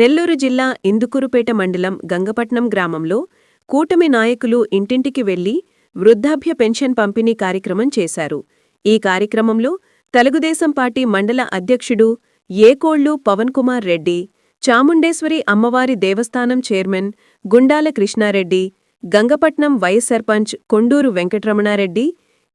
నెల్లూరు జిల్లా ఇందుకూరుపేట మండలం గంగపట్నం గ్రామంలో కూటమి నాయకులు ఇంటింటికి వెళ్ళి వృద్ధాభ్య పెన్షన్ పంపిణీ కార్యక్రమం చేశారు. ఈ కార్యక్రమంలో తెలుగుదేశం పార్టీ మండల అధ్యక్షుడు ఏకోళ్ళు పవన్ కుమార్ రెడ్డి చాముండేశ్వరి అమ్మవారి దేవస్థానం చైర్మన్ గుండాల కృష్ణారెడ్డి గంగపట్నం వైస్ సర్పంచ్ కొండూరు వెంకటరమణారెడ్డి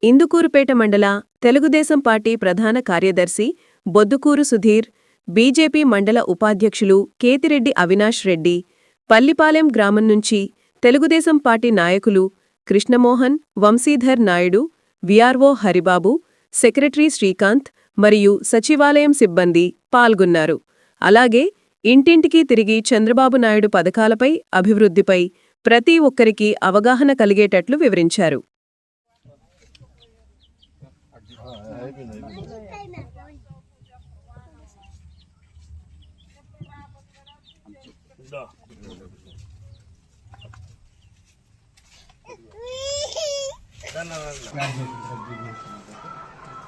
ఇందుకూరుపేట మండల తెలుగుదేశం పార్టీ ప్రధాన కార్యదర్శి బొద్దుకూరు సుధీర్ బీజేపీ మండల ఉపాధ్యక్షులు కేతిరెడ్డి అవినాష్ రెడ్డి పల్లిపాలెం గ్రామం నుంచి తెలుగుదేశం పార్టీ నాయకులు కృష్ణమోహన్ వంశీధర్ నాయుడు విఆర్ఓ హరిబాబు సెక్రటరీ శ్రీకాంత్ మరియు సచివాలయం సిబ్బంది పాల్గొన్నారు. అలాగే ఇంటింటికి తిరిగి చంద్రబాబు నాయుడు పథకాలపై అభివృద్ధిపై ప్రతి ఒక్కరికి అవగాహన కలిగేటట్లు వివరించారు.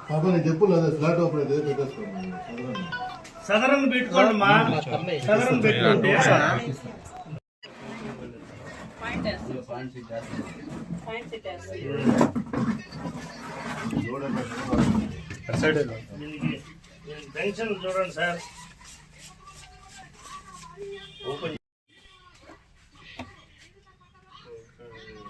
పాప నేను చెప్పులు అదే ఫ్లాట్ ఓపెన్ అయితే పెట్టేసుకోండి. సదరన్ పెట్టుకోండి మా చూడండి సార్.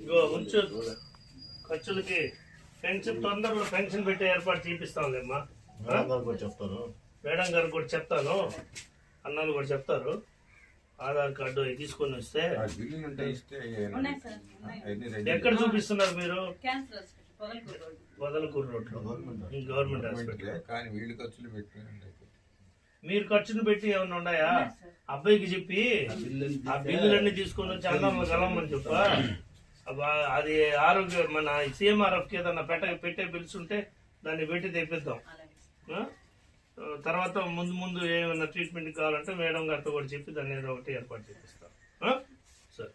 ఇగో ఉంచు. ఖర్చులకి పెన్షన్ తొందరలో పెన్షన్ పెట్టే ఏర్పాటు చేపిస్తాంలేమ్మా మేడం కూడా చెప్తాను మేడం గారు కూడా చెప్తాను. అన్నాలు కూడా చెప్తారు. ఆధార్ కార్డు తీసుకొని వస్తే ఎక్కడ చూపిస్తున్నారు మీరు? వదలకూరు రోడ్లో. Government hospital. కానీ వీళ్ళు ఖర్చులు పెట్టినండి మీరు ఖర్చును పెట్టి ఏమన్నా ఉన్నాయా? అబ్బాయికి చెప్పి ఆ బిల్లులన్నీ తీసుకొని వచ్చి అన్నంలో కలవమని చెప్ప? అది ఆరోగ్య మన సీఎంఆర్ఎఫ్కి ఏదన్నా పెట్ట పెట్టే బిల్స్ ఉంటే దాన్ని పెట్టి తెప్పిద్దాం. తర్వాత ముందు ముందు ఏమైనా ట్రీట్మెంట్ కావాలంటే మేడం గారితో కూడా చెప్పి దాన్ని ఏదో ఒకటి ఏర్పాటు చేపిస్తాం? సరే.